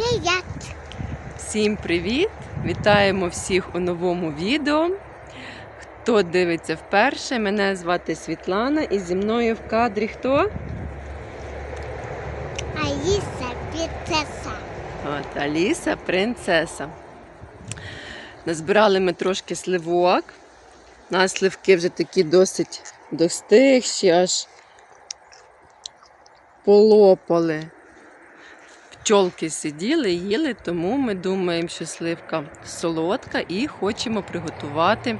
Привіт. Всім привіт! Вітаємо всіх у новому відео. Хто дивиться вперше, мене звати Світлана і зі мною в кадрі хто? Аліса принцеса. От, Аліса, принцеса. Назбирали ми трошки сливок. У нас сливки вже такі досить достигші, аж полопали. Пчолки сиділи, їли, тому ми думаємо, що сливка солодка і хочемо приготувати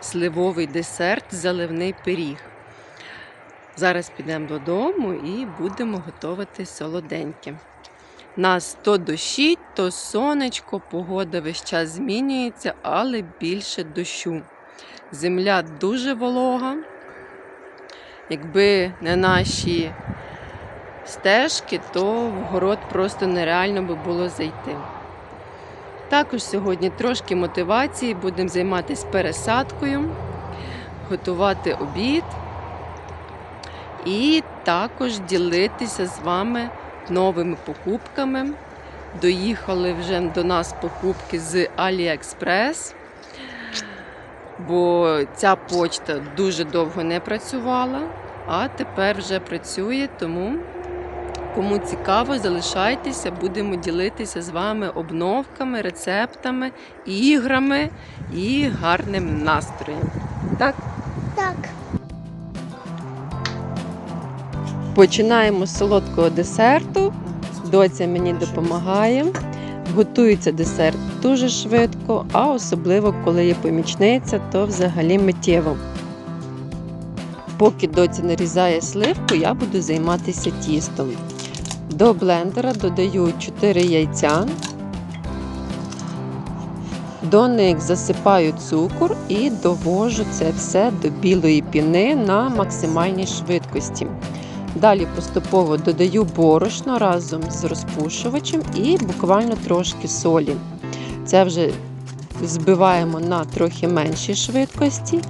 сливовий десерт, заливний пиріг. Зараз підемо додому і будемо готувати солоденьке. Нас то дощить, то сонечко, погода весь час змінюється, але більше дощу. Земля дуже волога. Якби не наші стежки, то в город просто нереально би було зайти. Також сьогодні трошки мотивації, будемо займатися пересадкою, готувати обід і також ділитися з вами новими покупками. Доїхали вже до нас покупки з AliExpress, бо ця почта дуже довго не працювала, а тепер вже працює, тому кому цікаво, залишайтеся, будемо ділитися з вами обновками, рецептами, іграми і гарним настроєм. Так? Так. Починаємо з солодкого десерту. Доця мені допомагає. Готується десерт дуже швидко, а особливо, коли є помічниця, то взагалі миттєво. Поки доця нарізає сливку, я буду займатися тістом. До блендера додаю 4 яйця. До них засипаю цукор і довожу це все до білої піни на максимальній швидкості. Далі поступово додаю борошно разом з розпушувачем і буквально трошки солі. Це вже збиваємо на трохи меншій швидкості.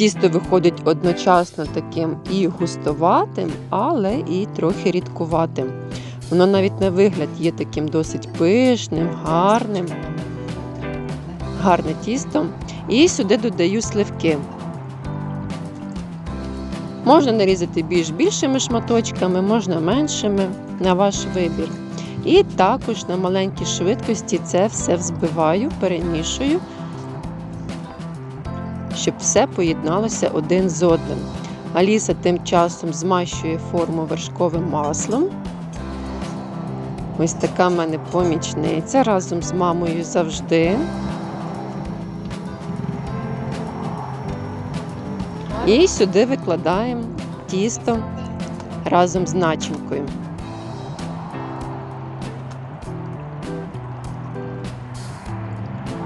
Тісто виходить одночасно таким і густоватим, але і трохи рідкуватим. Воно навіть на вигляд є таким досить пишним, гарним, гарне тісто. І сюди додаю сливки. Можна нарізати більш більшими шматочками, можна меншими на ваш вибір. І також на маленькій швидкості це все взбиваю, перемішую, щоб все поєдналося один з одним. Аліса тим часом змащує форму вершковим маслом. Ось така в мене помічниця разом з мамою завжди. І сюди викладаємо тісто разом з начинкою.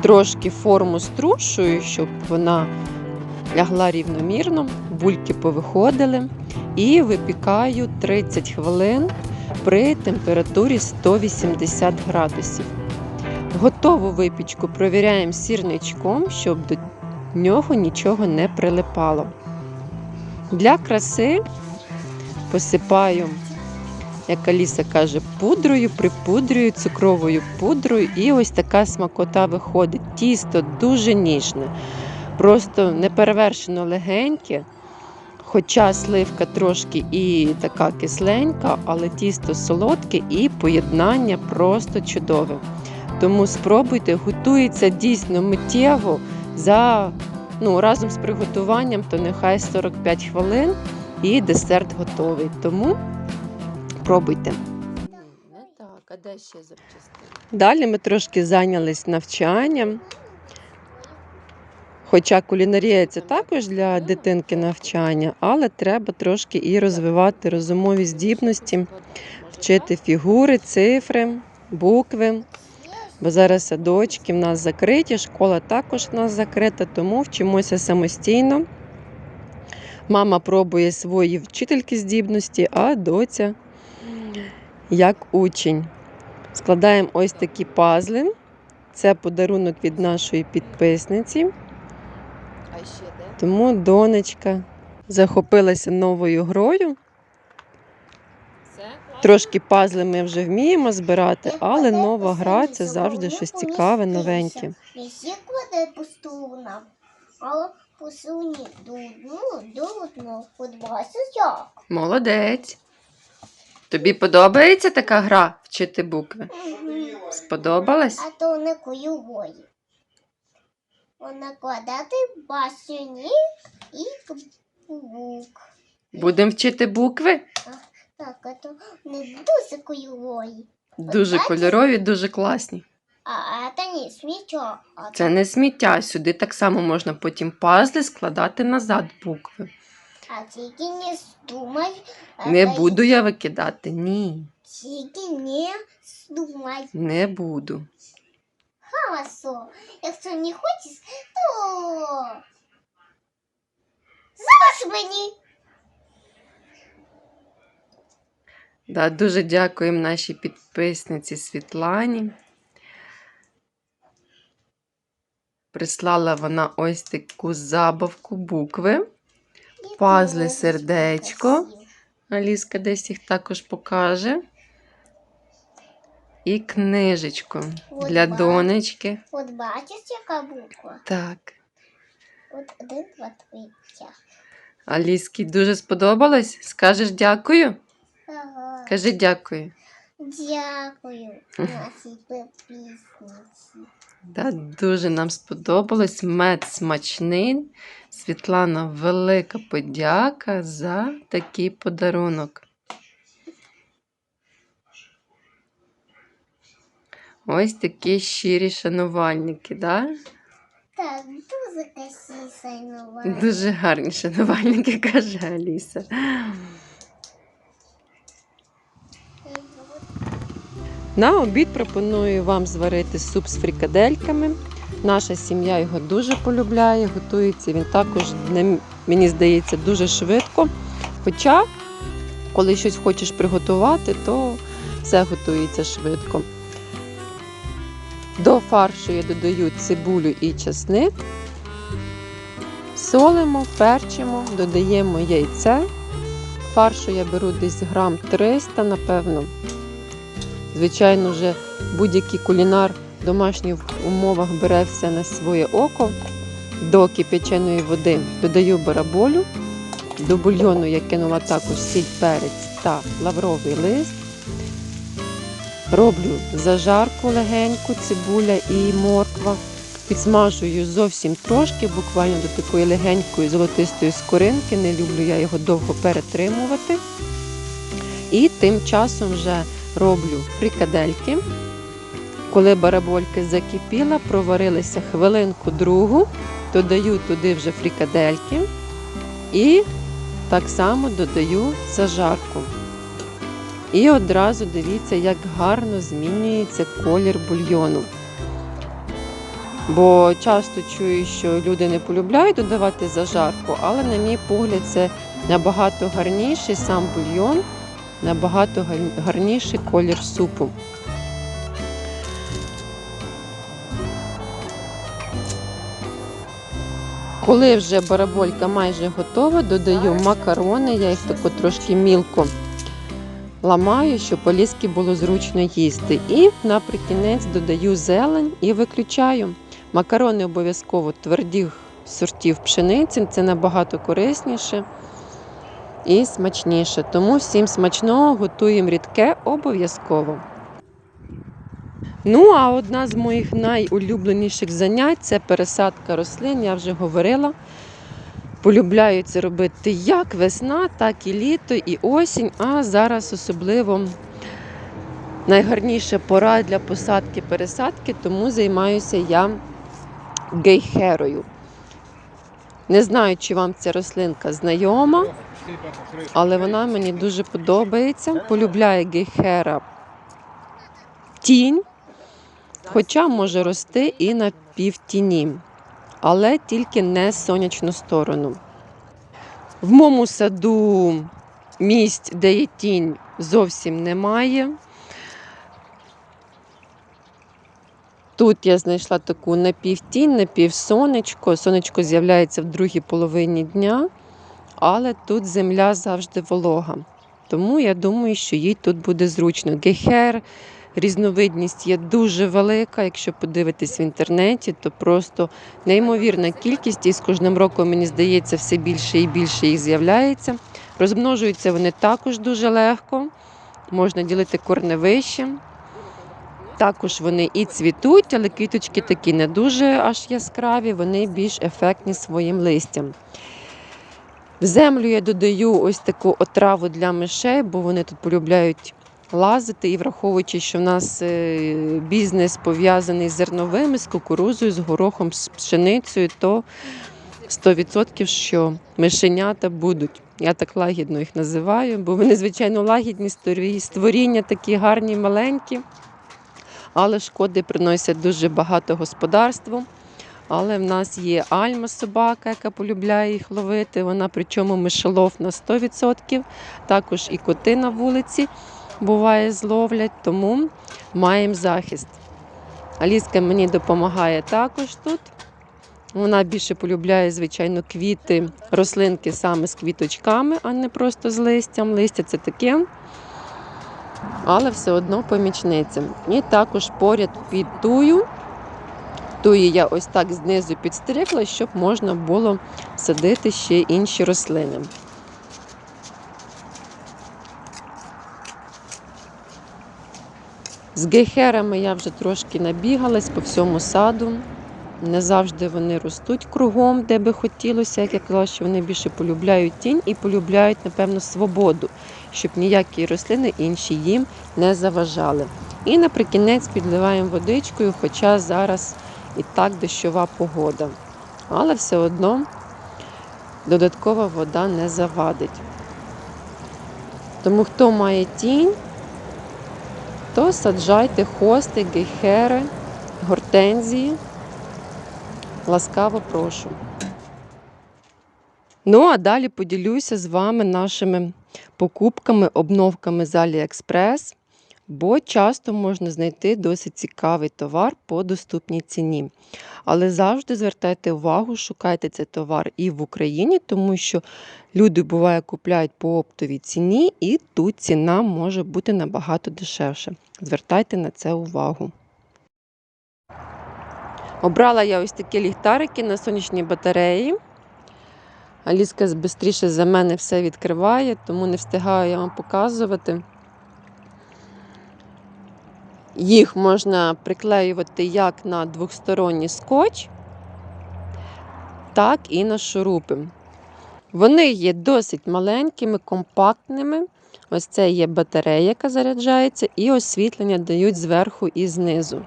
Трошки форму струшую, щоб вона лягла рівномірно, бульки повиходили. І випікаю 30 хвилин при температурі 180 градусів. Готову випічку провіряємо сірничком, щоб до нього нічого не прилипало. Для краси посипаю, як Аліса каже, пудрою, припудрюю, цукровою пудрою, і ось така смакота виходить. Тісто дуже ніжне, просто неперевершено легеньке. Хоча сливка трошки і така кисленька, але тісто солодке і поєднання просто чудове. Тому спробуйте, готується дійсно миттєво за ну, разом з приготуванням, то нехай 45 хвилин і десерт готовий. Тому пробуйте. Так, а де ще запчастини? Далі ми трошки зайнялись навчанням. Хоча кулінарія це також для дитинки навчання, але треба трошки і розвивати розумові здібності, вчити фігури, цифри, букви. Бо зараз садочки в нас закриті, школа також в нас закрита, тому вчимося самостійно. Мама пробує свої вчительські здібності, а доця як учень. Складаємо ось такі пазли. Це подарунок від нашої підписниці. Тому донечка захопилася новою грою. Трошки пазли ми вже вміємо збирати, але нова гра це завжди щось цікаве, новеньке. Подбайся як. Молодець. Тобі подобається така гра вчити букви? Сподобалась? А то не куювої. Вона кладати басюні і бук. Будемо вчити букви? Так, а то не дуже куювої. Дуже кольорові, дуже класні. А, а це не. А Це не сміття. Сюди так само можна потім пазли складати назад букви. А тільки не здумай. Не та буду я викидати. Ні, Тільки не здумай. не буду. Хорошо. Якщо не хочеш, то залиш мені. Да, дуже дякуємо нашій підписниці Світлані. Прислала вона ось таку забавку букви. Пазли, сердечко. Аліска десь їх також покаже. І книжечку От для ба- донечки. От бачиш, яка буква? Так. От один, два, три, п'ять. Аліскі дуже сподобалось? Скажеш дякую? Ага. Кажи дякую. Дякую нашій підписниці. Да, дуже нам сподобалось. Мед смачний. Світлана, велика подяка за такий подарунок. Ось такі щирі шанувальники, да? Так, дуже. Дуже гарні шанувальники, каже Аліса. На обід пропоную вам зварити суп з фрикадельками. Наша сім'я його дуже полюбляє, готується він також, мені здається, дуже швидко. Хоча, коли щось хочеш приготувати, то все готується швидко. До фаршу я додаю цибулю і часник. Солимо, перчимо, додаємо яйце. Фаршу я беру десь грам 300, напевно. Звичайно, вже будь-який кулінар в домашніх умовах бере все на своє око. До кип'яченої води додаю бараболю. До бульйону я кинула також сіль, перець та лавровий лист. Роблю зажарку легеньку, цибуля і морква. Підсмажую зовсім трошки, буквально до такої легенької золотистої скоринки. Не люблю я його довго перетримувати. І тим часом вже роблю фрикадельки. Коли барабольки закипіла, проварилися хвилинку другу, додаю туди вже фрикадельки і так само додаю зажарку. І одразу дивіться, як гарно змінюється колір бульйону. Бо часто чую, що люди не полюбляють додавати зажарку, але, на мій погляд, це набагато гарніший сам бульйон, набагато гарніший колір супу. Коли вже бараболька майже готова, додаю макарони, я їх тако трошки мілко ламаю, щоб поліски було зручно їсти. І наприкінець додаю зелень і виключаю. Макарони обов'язково твердих сортів пшениці, це набагато корисніше і смачніше. Тому всім смачного готуємо рідке обов'язково. Ну, а одна з моїх найулюбленіших занять це пересадка рослин. Я вже говорила. Полюбляю це робити як весна, так і літо, і осінь. А зараз особливо найгарніша пора для посадки-пересадки, тому займаюся я гейхерою. Не знаю, чи вам ця рослинка знайома, але вона мені дуже подобається. Полюбляє гейхера тінь, хоча може рости і на півтіні, але тільки не сонячну сторону. В моєму саду місць, де є тінь, зовсім немає. Тут я знайшла таку напівтінь, напівсонечко. Сонечко з'являється в другій половині дня, але тут земля завжди волога. Тому я думаю, що їй тут буде зручно. Гехер, різновидність є дуже велика. Якщо подивитись в інтернеті, то просто неймовірна кількість, і з кожним роком, мені здається, все більше і більше їх з'являється. Розмножуються вони також дуже легко, можна ділити корневищем. Також вони і цвітуть, але квіточки такі не дуже аж яскраві, вони більш ефектні своїм листям. В землю я додаю ось таку отраву для мишей, бо вони тут полюбляють лазити. І враховуючи, що в нас е, бізнес пов'язаний з зерновими, з кукурузою, з горохом, з пшеницею, то 100% що мишенята будуть. Я так лагідно їх називаю, бо вони, звичайно, лагідні створі- створіння, такі гарні, маленькі, але шкоди приносять дуже багато господарству. Але в нас є Альма собака, яка полюбляє їх ловити. Вона причому мишолов на 100%. Також і коти на вулиці буває зловлять, тому маємо захист. Аліска мені допомагає також тут. Вона більше полюбляє, звичайно, квіти, рослинки саме з квіточками, а не просто з листям. Листя це таке, але все одно помічниця. І також поряд під Туї я ось так знизу підстригла, щоб можна було садити ще інші рослини. З гейхерами я вже трошки набігалась по всьому саду. Не завжди вони ростуть кругом, де би хотілося. Як я казала, що вони більше полюбляють тінь і полюбляють, напевно, свободу, щоб ніякі рослини інші їм не заважали. І наприкінець підливаємо водичкою, хоча зараз і так дощова погода. Але все одно додаткова вода не завадить. Тому хто має тінь, то саджайте хости, гейхери, гортензії. Ласкаво прошу. Ну, а далі поділюся з вами нашими покупками, обновками з AliExpress, бо часто можна знайти досить цікавий товар по доступній ціні. Але завжди звертайте увагу, шукайте цей товар і в Україні, тому що люди буває купляють по оптовій ціні, і тут ціна може бути набагато дешевше. Звертайте на це увагу. Обрала я ось такі ліхтарики на сонячній батареї. Аліска швидше за мене все відкриває, тому не встигаю я вам показувати. Їх можна приклеювати як на двохсторонній скотч, так і на шурупи. Вони є досить маленькими, компактними. Ось це є батарея, яка заряджається, і освітлення дають зверху і знизу.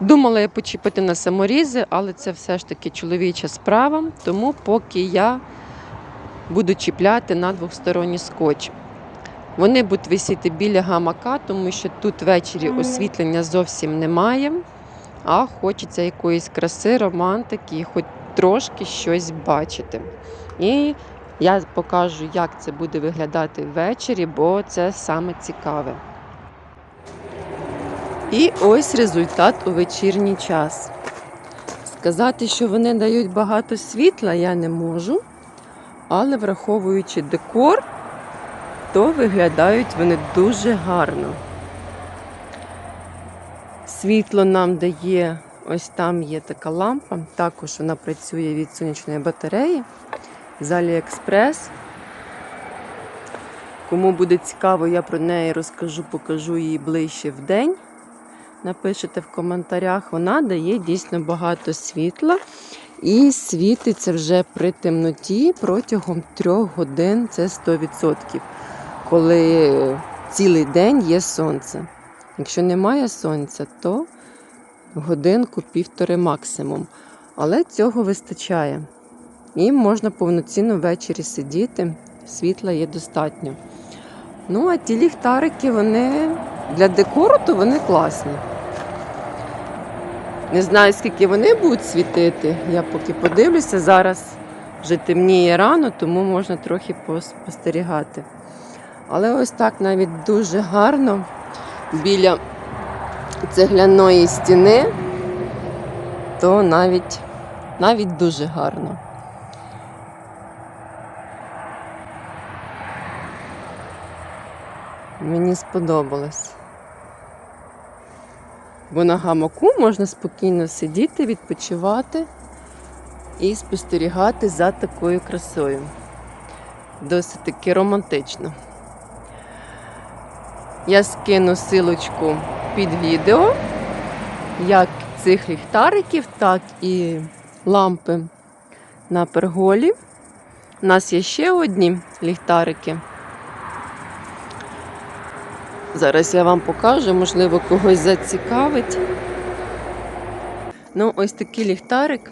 Думала я почіпити на саморізи, але це все ж таки чоловіча справа, тому поки я буду чіпляти на двосторонній скотч. Вони будуть висіти біля гамака, тому що тут ввечері освітлення зовсім немає, а хочеться якоїсь краси, романтики, хоч трошки щось бачити. І я покажу, як це буде виглядати ввечері, бо це саме цікаве. І ось результат у вечірній час. Сказати, що вони дають багато світла, я не можу, але враховуючи декор, то виглядають вони дуже гарно. Світло нам дає, ось там є така лампа, також вона працює від сонячної батареї з AliExpress. Кому буде цікаво, я про неї розкажу, покажу її ближче в день. Напишете в коментарях, вона дає дійсно багато світла і світиться вже при темноті протягом трьох годин, це 100%, коли цілий день є сонце. Якщо немає сонця, то годинку півтори максимум. Але цього вистачає. І можна повноцінно ввечері сидіти, світла є достатньо. Ну, а ті ліхтарики, вони для декору, то вони класні. Не знаю, скільки вони будуть світити. Я поки подивлюся. Зараз вже темніє рано, тому можна трохи спостерігати. Але ось так навіть дуже гарно біля цегляної стіни, то навіть, навіть дуже гарно. Мені сподобалось. Бо на гамаку можна спокійно сидіти, відпочивати і спостерігати за такою красою. Досить таки романтично. Я скину силочку під відео, як цих ліхтариків, так і лампи на перголі. У нас є ще одні ліхтарики. Зараз я вам покажу, можливо, когось зацікавить. Ну, ось такий ліхтарик.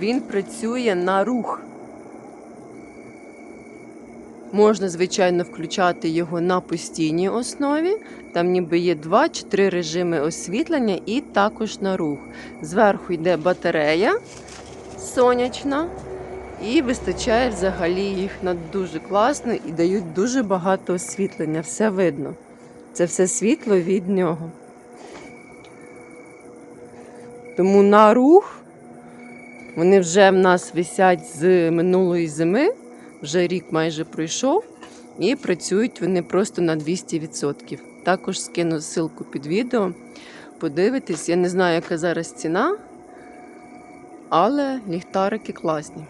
Він працює на рух. Можна, звичайно, включати його на постійній основі. Там ніби є два чи три режими освітлення і також на рух. Зверху йде батарея сонячна. І вистачає взагалі їх на дуже класно і дають дуже багато освітлення. Все видно. Це все світло від нього. Тому на рух вони вже в нас висять з минулої зими, вже рік майже пройшов, і працюють вони просто на 200%. Також скину ссылку під відео. Подивитись, я не знаю, яка зараз ціна, але ліхтарики класні.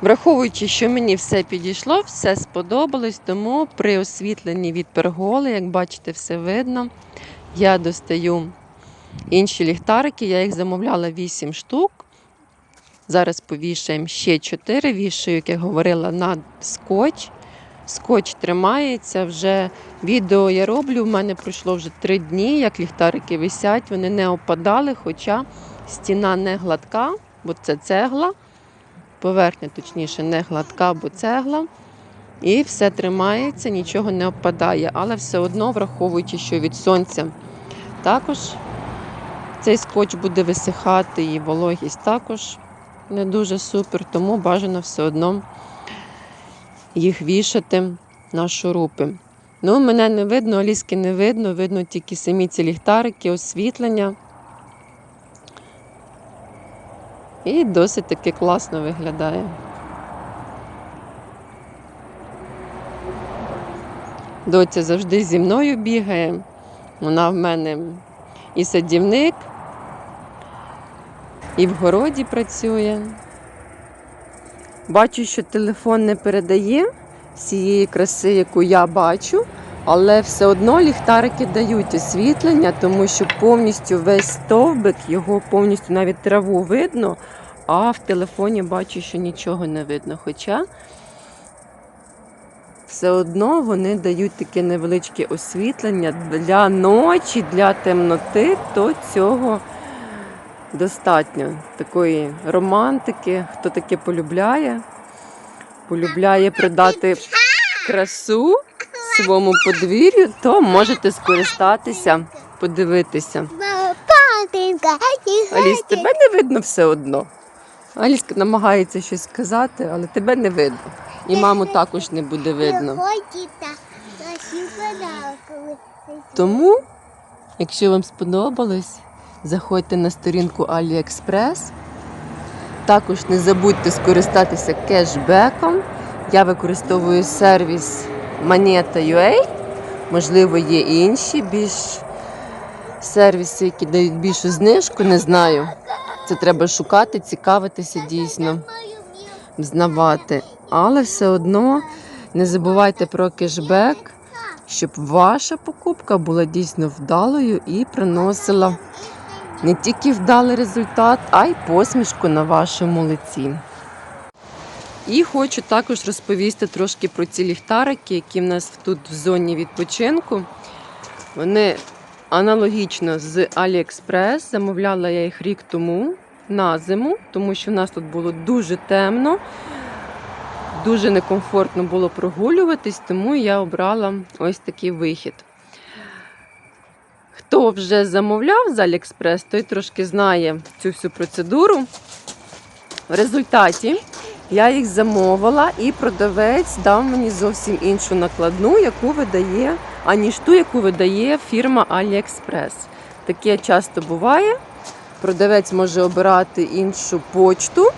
Враховуючи, що мені все підійшло, все сподобалось, тому при освітленні від перголи, як бачите, все видно. Я достаю інші ліхтарики, я їх замовляла 8 штук. Зараз повішаємо ще 4, вішаю, як я говорила, на скотч. Скотч тримається вже. Відео я роблю. У мене пройшло вже 3 дні, як ліхтарики висять, вони не опадали, хоча стіна не гладка, бо це цегла поверхня, точніше, не гладка, бо цегла. І все тримається, нічого не опадає. Але все одно, враховуючи, що від сонця також цей скотч буде висихати, і вологість також не дуже супер, тому бажано все одно їх вішати на шурупи. Ну, мене не видно, Аліски не видно, видно тільки самі ці ліхтарики, освітлення. І досить таки класно виглядає. Доця завжди зі мною бігає. Вона в мене і садівник, і в городі працює. Бачу, що телефон не передає всієї краси, яку я бачу, але все одно ліхтарики дають освітлення, тому що повністю весь стовбик, його повністю навіть траву видно, а в телефоні бачу, що нічого не видно. Хоча все одно вони дають таке невеличке освітлення для ночі, для темноти, то цього достатньо. Такої романтики, хто таке полюбляє, полюбляє придати красу своєму подвір'ю, то можете скористатися, подивитися. Аліс, тебе не видно все одно. Аліска намагається щось сказати, але тебе не видно. І маму також не буде видно. Тому, якщо вам сподобалось, заходьте на сторінку AliExpress. Також не забудьте скористатися кешбеком. Я використовую сервіс Moneta.ua. Можливо, є і інші більш сервіси, які дають більшу знижку, не знаю. Це треба шукати, цікавитися дійсно, знавати. Але все одно не забувайте про кешбек, щоб ваша покупка була дійсно вдалою і приносила не тільки вдалий результат, а й посмішку на вашому лиці. І хочу також розповісти трошки про ці ліхтарики, які в нас тут в зоні відпочинку. Вони аналогічно з AliExpress. Замовляла я їх рік тому на зиму, тому що в нас тут було дуже темно, дуже некомфортно було прогулюватись, тому я обрала ось такий вихід. Хто вже замовляв з AliExpress, той трошки знає цю всю процедуру. В результаті я їх замовила, і продавець дав мені зовсім іншу накладну, яку видає, аніж ту, яку видає фірма AliExpress. Таке часто буває. Продавець може обирати іншу почту,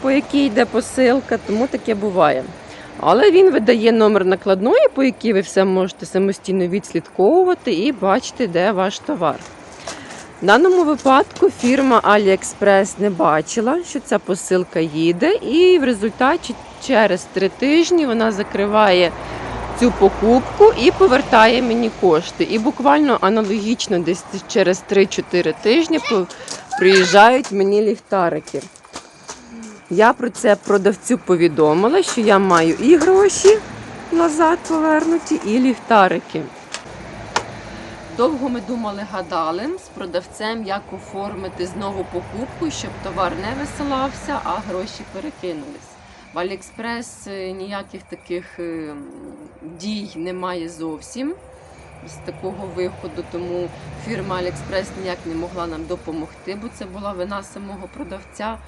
по якій йде посилка, тому таке буває. Але він видає номер накладної, по якій ви все можете самостійно відслідковувати і бачити, де ваш товар. В даному випадку фірма AliExpress не бачила, що ця посилка їде, і в результаті через три тижні вона закриває цю покупку і повертає мені кошти. І буквально аналогічно десь через 3-4 тижні приїжджають мені ліхтарики. Я про це продавцю повідомила, що я маю і гроші назад повернуті, і ліхтарики. Довго ми думали, гадали з продавцем, як оформити знову покупку, щоб товар не висилався, а гроші перекинулись. В Аліекспрес е, ніяких таких е, дій немає зовсім з такого виходу, тому фірма Аліекспрес ніяк не могла нам допомогти, бо це була вина самого продавця.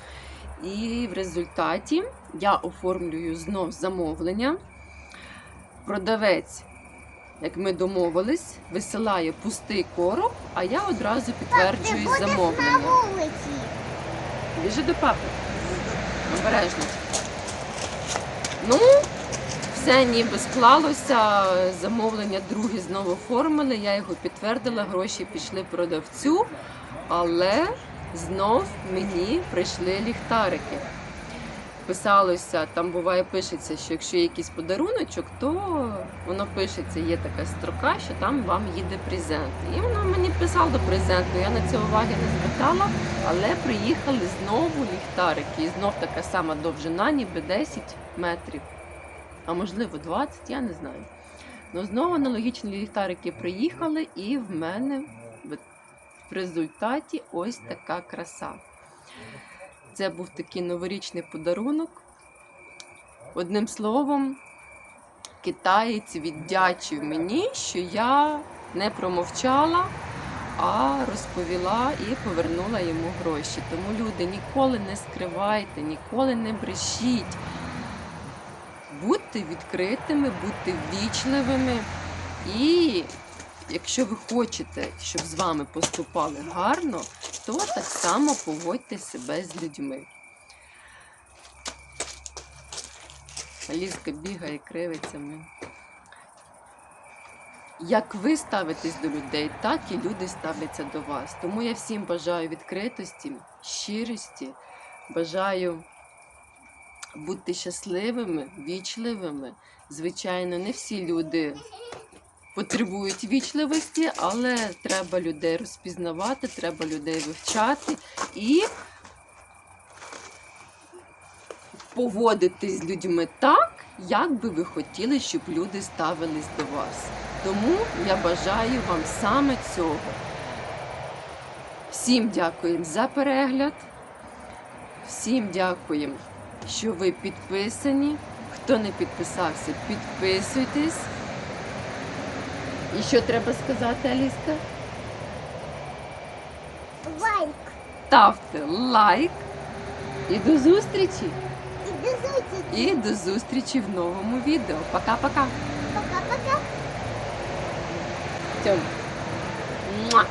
І в результаті я оформлюю знов замовлення. Продавець, як ми домовились, висилає пустий короб, а я одразу підтверджую на замовлення. вулиці. Біжи до папи. Обережно. Ну, все ніби склалося. Замовлення друге знову оформили. Я його підтвердила, гроші пішли продавцю, але знов мені прийшли ліхтарики. Писалося, там буває пишеться, що якщо є якийсь подаруночок, то воно пишеться, є така строка, що там вам їде презент. І воно мені писало до презенту. Я на це уваги не звертала, але приїхали знову ліхтарики. І знов така сама довжина, ніби 10 метрів, а можливо 20, я не знаю. Ну знову аналогічні ліхтарики приїхали, і в мене в результаті ось така краса. Це був такий новорічний подарунок. Одним словом, китаєць віддячив мені, що я не промовчала, а розповіла і повернула йому гроші. Тому люди ніколи не скривайте, ніколи не брешіть. Будьте відкритими, будьте ввічливими. І якщо ви хочете, щоб з вами поступали гарно, то так само поводьте себе з людьми. Аліска бігає, кривиться. Як ви ставитесь до людей, так і люди ставляться до вас. Тому я всім бажаю відкритості, щирості, бажаю бути щасливими, вічливими. Звичайно, не всі люди потребують вічливості, але треба людей розпізнавати, треба людей вивчати і поводитись з людьми так, як би ви хотіли, щоб люди ставились до вас. Тому я бажаю вам саме цього. Всім дякуємо за перегляд. Всім дякуємо, що ви підписані. Хто не підписався, підписуйтесь. І що треба сказати, Аліска? Лайк. Ставте лайк. І до зустрічі! І до зустрічі. І до зустрічі в новому відео. Пока-пока. Пока-пока. Тьом. Муа.